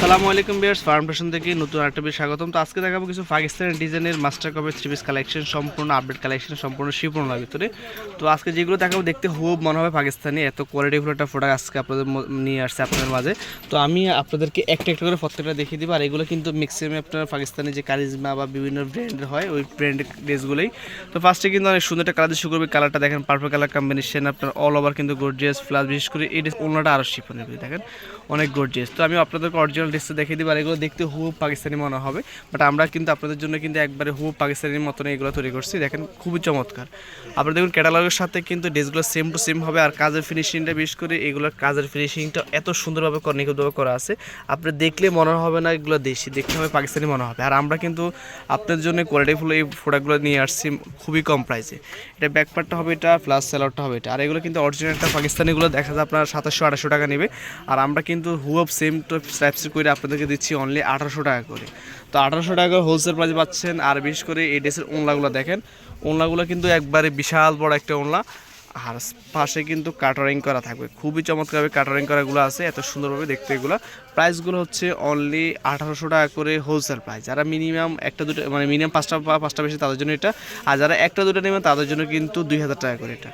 আসসালামু আলাইকুম বিয়ার্স ফার্ম থেকে নতুন একটা বিষয় স্বাগতম। তো আজকে দেখাবো কিছু পাকিস্তানি ডিজাইনের মাস্টার কপের থ্রি পিস কালেকশন সম্পূর্ণ আপডেট কালেকশন সম্পূর্ণ শিপনার ভিতরে। তো আজকে যেগুলো দেখাবো, দেখতে খুব মনে হবে পাকিস্তানি, এত কোয়ালিটিফুল একটা প্রোডাক্ট আজকে আপনাদের নিয়ে আসছে আপনাদের মাঝে। তো আমি আপনাদেরকে একটা একটা করে প্রত্যেকটা দেখিয়ে দিব, আর এগুলো কিন্তু ম্যাক্সিমাম আপনার পাকিস্তানি যে কারিজমা বা বিভিন্ন ব্র্যান্ডের হয়, ওই ব্র্যান্ডের ড্রেসগুলোই তো ফার্স্টে কিন্তু অনেক সুন্দর একটা কালার শুরু করবে কালারটা দেখেন পার্পল কালার কম্বিনেশন আপনার অল ওভার কিন্তু গর্জিয়াস প্লাস বিশেষ করে এই ড্রেস অন্যটা আরও শিপনের দেখেন, অনেক গর্জিয়াস তো আমি আপনাদেরকে অরিজিনাল ড্রেসটা দেখিয়ে দিব, আর এগুলো দেখতে হুব পাকিস্তানি মনে হবে। বাট আমরা কিন্তু আপনাদের জন্য কিন্তু একবারে হুব পাকিস্তানির মতন এগুলো তৈরি করছি। দেখেন, খুবই চমৎকার। আপনারা দেখুন ক্যাটালগের সাথে কিন্তু ড্রেসগুলো সেম টু সেম হবে, আর কাজের ফিনিশিংটা বিশেষ করে এগুলোর কাজের ফিনিশিংটা এত সুন্দরভাবে নিখুঁতভাবে করা আছে। আপনি দেখলে মনে হবে না এগুলো দেশি দেখতে হবে পাকিস্তানি মনে হবে। আর আমরা কিন্তু আপনাদের জন্য কোয়ালিটিফুল এই প্রোডাক্টগুলো নিয়ে আসছি খুবই কম প্রাইসে এটা ব্যাকপার্টটা হবে এটা প্লাস স্যালারটা হবে এটা। আর এগুলো কিন্তু অরিজিনালটা পাকিস্তানিগুলো, দেখা যায় আপনার সাতাশশো আঠাশশো টাকা নেবে। আর আমরা কিন্তু হুয়াব সেম টু স্ট্রাইপস করে আপনাদেরকে দিচ্ছি অনলি আঠারোশো টাকা করে। তো আঠারোশো টাকা করে হোলসেল প্রাইস পাচ্ছেন, আর বিশেষ করে এই ড্রেসের ওনলাগুলো দেখেন। ওনলাগুলো কিন্তু একবারে বিশাল বড় একটা ওনলা আর পাশে কিন্তু কাটারিং করা থাকবে। খুবই চমৎকারভাবে কাটারিং করাগুলো আছে, এত সুন্দরভাবে দেখতে এগুলো। প্রাইসগুলো হচ্ছে অনলি আঠারোশো টাকা করে হোলসেল প্রাইস যারা মিনিমাম একটা দুটো মানে মিনিমাম পাঁচটা পাঁচটা বেশি, তাদের জন্য এটা। আর যারা একটা দুটো নেবেন, তাদের জন্য কিন্তু দুই হাজার টাকা করে এটা।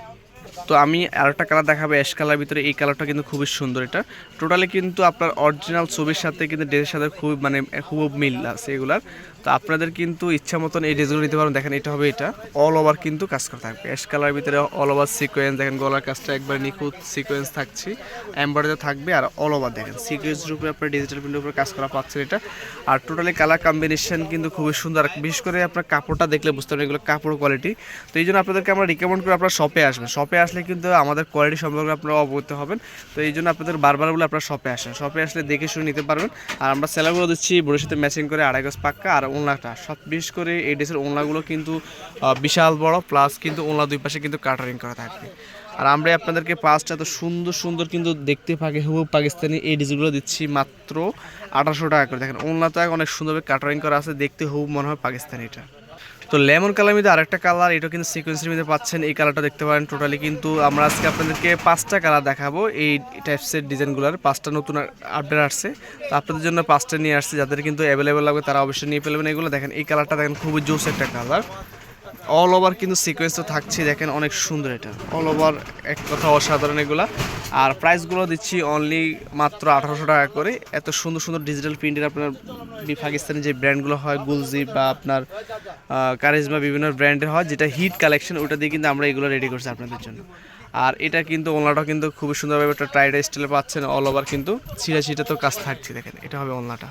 তো আমি আর একটা কালার দেখাবো অ্যাশ কালার ভিতরে এই কালারটা কিন্তু খুবই সুন্দর এটা। টোটালি কিন্তু আপনার অরিজিনাল ছবির সাথে কিন্তু ড্রেসের সাথে খুব মানে খুব মিল আছে এগুলার। তো আপনাদের কিন্তু ইচ্ছা মতন এই ড্রেসগুলো নিতে পারেন। দেখেন এটা হবে এটা। অল ওভার কিন্তু কাজ করা থাকবে। অ্যাশ কালার ভিতরে অল ওভার সিকোয়েন্স দেখেন গলার কাজটা একবার নিখুঁত সিকোয়েন্স থাকছে। এম্বয়ডারি থাকবে আর অল ওভার দেখেন। সিকোয়েন্সের রূপে আপনার ডিজিটাল প্রিন্টের উপরে কাজ করা পাচ্ছেন এটা। আর টোটালি কালার কম্বিনেশন কিন্তু খুবই সুন্দর। বিশেষ করে আপনার কাপড়টা দেখলে বুঝতে পারবেন এগুলো কাপড় কোয়ালিটি তো এই জন্য আপনাদেরকে আমরা রিকমেন্ড করে আপনারা শপে আসবেন। শপে আসলে কিন্তু আমাদের কোয়ালিটি সম্পর্কে আপনারা অবগত হবেন। তো এই জন্য আপনাদের বারবার বলে আপনারা শপে আসেন। শপে আসলে দেখে শুনে নিতে পারবেন। আর আমরা সেলারগুলো দিচ্ছি, বড়ির সাথে ম্যাচিং করে আড়াই গজ পাক্কা। আর ওনলাটা সব বিশেষ করে এই ড্রেসের ওনলাগুলো কিন্তু বিশাল বড় প্লাস কিন্তু ওনলা দুই পাশে কিন্তু কাটারিং করা থাকবে আর আমরা আপনাদেরকে পাঁচটা এত সুন্দর সুন্দর কিন্তু দেখতে পাকে হুব পাকিস্তানি এই ডিজাইনগুলো দিচ্ছি মাত্র আঠারোশো টাকা করে। দেখেন ওনলাটা অনেক সুন্দরভাবে কাটারিং করা আছে, দেখতে হুব মনে হয় পাকিস্তানি এটা তো লেমন কালার মধ্যে আরেকটা কালার, এটা কিন্তু সিকোয়েন্সের মধ্যে পাচ্ছেন। এই কালারটা দেখতে পারেন টোটালি কিন্তু আমরা আজকে আপনাদেরকে পাঁচটা কালার দেখাবো। এই টাইপসের ডিজাইনগুলোর পাঁচটা নতুন আপডেট আসছে। তো আপনাদের জন্য পাঁচটা নিয়ে আসছে। যাদের কিন্তু অ্যাভেলেবেল লাগবে, তারা অবশ্যই নিয়ে ফেলবেন। এগুলো দেখেন, এই কালারটা দেখেন, খুবই জোস একটা কালার। অল ওভার কিন্তু সিকোয়েন্স তো থাকছে, দেখেন অনেক সুন্দর এটা। অল ওভার এক কথা অসাধারণ এগুলা। আর প্রাইসগুলো দিচ্ছি অনলি মাত্র আঠারোশো টাকা করে। এত সুন্দর সুন্দর ডিজিটাল প্রিন্টের আপনার পাকিস্তানি যে ব্র্যান্ডগুলো হয় গুলজি বা আপনার কারিজমা বিভিন্ন ব্র্যান্ডের হয়, যেটা হিট কালেকশন ওটা দিয়ে কিন্তু আমরা এগুলো রেডি করছি আপনাদের জন্য। আর এটা কিন্তু ওনলাটাও কিন্তু খুবই সুন্দরভাবে একটা ট্রাইড স্টাইলে পাচ্ছেন অল ওভার কিন্তু। ছিঁড়া ছিঁড়া তো কাজ থাকছে, দেখেন, এটা হবে ওনলাটা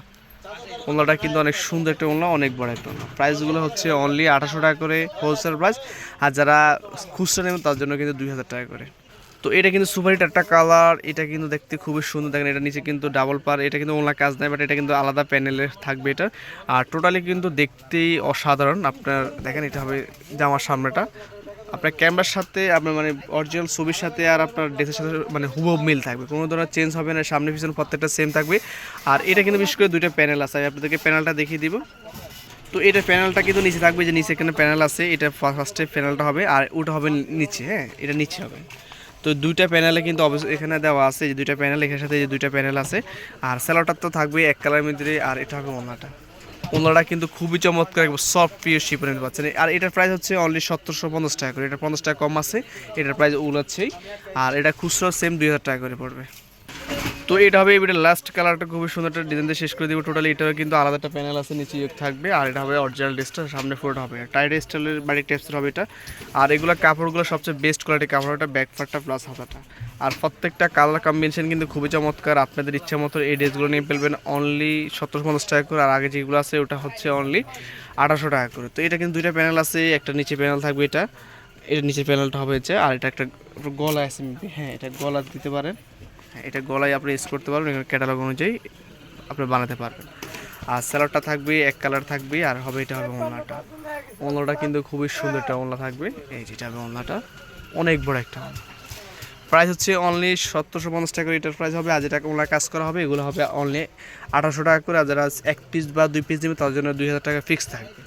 ওনলাটা কিন্তু অনেক সুন্দর একটা ওনলা অনেক বড় একটা ওনলা প্রাইসগুলো হচ্ছে অনলি আঠাশো টাকা করে হোলসেল প্রাইস আর যারা খুচরা নেবেন তার জন্য কিন্তু দুই হাজার টাকা করে। তো এটা কিন্তু সুপার হিট একটা কালার, এটা কিন্তু দেখতে খুবই সুন্দর। দেখেন, এটা নিচে কিন্তু ডাবল পার এটা কিন্তু ওনলা কাজ নেই বাট এটা কিন্তু আলাদা প্যানেলে থাকবে এটা। আর টোটালি কিন্তু দেখতেই অসাধারণ। আপনার, দেখেন, এটা হবে জামার সামনেটা। আপনার ক্যামেরার সাথে, আপনার মানে অরিজিনাল ছবির সাথে আর আপনার ড্রেসের সাথে মানে হুবহু মিল থাকবে। কোনো ধরনের চেঞ্জ হবে না, সামনে পিছনে প্রত্যেকটা সেম থাকবে। আর এটা কিন্তু বিশেষ করে দুইটা প্যানেল আছে, আমি আপনাদেরকে প্যানেলটা দেখিয়ে দিব। তো এটা প্যানেলটা কিন্তু নিচে থাকবে, যে নিচে এখানে প্যানেল আছে, এটা ফার্স্টে প্যানেলটা হবে, আর ওটা হবে নিচে হ্যাঁ এটা নিচে হবে। তো দুইটা প্যানেলে কিন্তু অবশ্যই এখানে দেওয়া আছে, যে দুইটা প্যানেল এখানে সাথে যে দুইটা প্যানেল আছে। আর স্যালোটার তো থাকবে এক কালারের মধ্যে আর এটা হবে ওনাটা ওনাটা কিন্তু খুবই চমৎকার সফট পিওর শিপের নিতে পাচ্ছেন আর এটার প্রাইস হচ্ছে অনলি সতেরোশো পঞ্চাশ টাকা করে। এটা পঞ্চাশ টাকা কম আছে, এটার প্রাইস উলাচ্ছেই আর এটা খুচরো সেম দুই হাজার টাকা করে পড়বে। তো এটা হবে এবারে লাস্ট কালারটা খুবই সুন্দর একটা ডিজাইন দিয়ে শেষ করে দিব টোটালি এটাও কিন্তু আলাদা একটা প্যানেল আছে, নিচে থাকবে। আর এটা হবে অরিজিনাল ড্রেসটা সামনে ফোরটা হবে। টাইড স্টাইলের বাড়ি টেপসের হবে এটা। আর এগুলো কাপড়গুলো সবচেয়ে বেস্ট কোয়ালিটির কাপড় এটা ব্যাক পার্টটা প্লাস হাতাটা। আর প্রত্যেকটা কালার কম্বিনেশন কিন্তু খুবই চমৎকার। আপনাদের ইচ্ছা মতো এই ড্রেসগুলো নিয়ে ফেলবেন অনলি সতেরোশো পঞ্চাশ টাকা করে। আর আগে যেগুলো আছে, ওটা হচ্ছে অনলি আঠারোশো টাকা করে। তো এটা কিন্তু দুইটা প্যানেল আছে, একটা নিচে প্যানেল থাকবে এটা। এটা নিচে প্যানেলটা হবে হচ্ছে, আর এটা একটা গলা আছে হ্যাঁ এটা গলা দিতে পারেন। এটা গলায় আপনি ইউজ করতে পারবেন ক্যাটালগ অনুযায়ী আপনি বানাতে পারবেন। আর স্যালাডটা থাকবে এক কালার থাকবে আর হবে এটা হবে ওনলাটা ওনলাটা কিন্তু খুবই সুন্দর একটা ওনলা থাকবে। এই যেটা হবে ওনলাটা অনেক বড় একটা ওনলা প্রাইস হচ্ছে অনলি সত্তরশো পঞ্চাশ টাকা এটার প্রাইস হবে, আর যেটা ওনলা কাজ করা হবে, এগুলো হবে অনলি আঠারোশো টাকা করে, আর যারা এক পিস বা দুই পিস দেবে তার জন্য দুই হাজার টাকা ফিক্স থাকবে।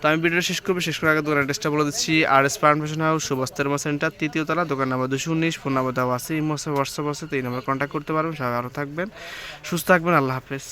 তো আমি ভিডিওটা শেষ করব, শেষ করার আগে দোকান অ্যাড্রেসটা বলে দিচ্ছি। আর এস ফার্মেশন হাউস সুভাষতর্মা সেন্টার তৃতীয় তলা, দোকান নাম্বার দুশো উনিশ, ফোন নাম্বার দেওয়া আছে মাসে হোয়াটসঅ্যাপ আছে, তো এই নাম্বার কন্ট্যাক্ট করতে পারবেন। সবাই আরও থাকবেন, সুস্থ থাকবেন, আল্লাহ হাফেজ।